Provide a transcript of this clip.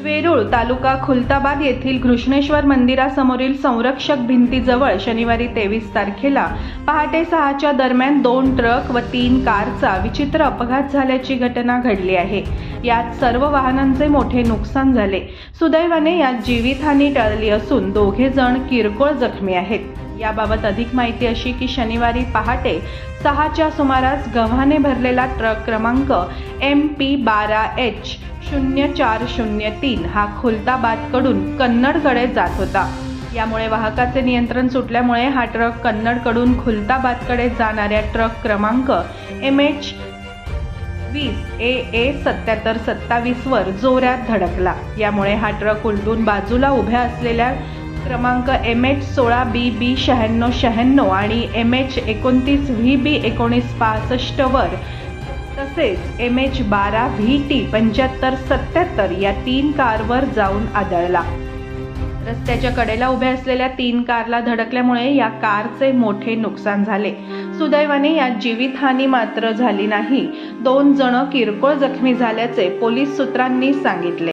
वेरूळ तालुका खुलताबाद येथील घृष्णेश्वर मंदिरासमोरील संरक्षक भिंतीजवळ शनिवारी तेवीस तारखेला पहाटे सहाच्या दरम्यान दोन ट्रक व तीन कारचा विचित्र अपघात झाल्याची घटना घडली आहे. यात सर्व वाहनांचे मोठे नुकसान झाले. सुदैवाने यात जीवितहानी टळली असून दोघे जण किरकोळ जखमी आहेत. याबाबत अधिक माहिती अशी की शनिवारी पहाटे सहाच्या सुमारास गव्हाने भरलेला ट्रक क्रमांक एम पी बारा एच शून्य चार शून्य तीन हा खुलताबादकडून कन्नडकडे जात होता. यामुळे वाहकाचे नियंत्रण सुटल्यामुळे हा ट्रक कन्नडकडून खुलताबादकडे जाणाऱ्या ट्रक क्रमांक एम एच वीस ए ए सत्याहत्तर सत्तावीसवर जोरात धडकला. यामुळे हा ट्रक उलटून बाजूला उभ्या असलेल्या क्रमांक एम एच सोळा बी बी शहाण्णव शहाण्णव आणि एम एच एकोणतीस व्ही बी एकोणीस पासष्टवर तसेच एम एच बारा व्ही टी पंच्याहत्तर सत्याहत्तर या तीन कारवर जाऊन आदळला. रस्त्याच्या कडेला उभ्या असलेल्या तीन कारला धडकल्यामुळे या कारचे मोठे नुकसान झाले. सुदैवाने यात जीवितहानी मात्र झाली नाही. दोन जण किरकोळ जखमी झाल्याचे पोलीस सूत्रांनी सांगितले.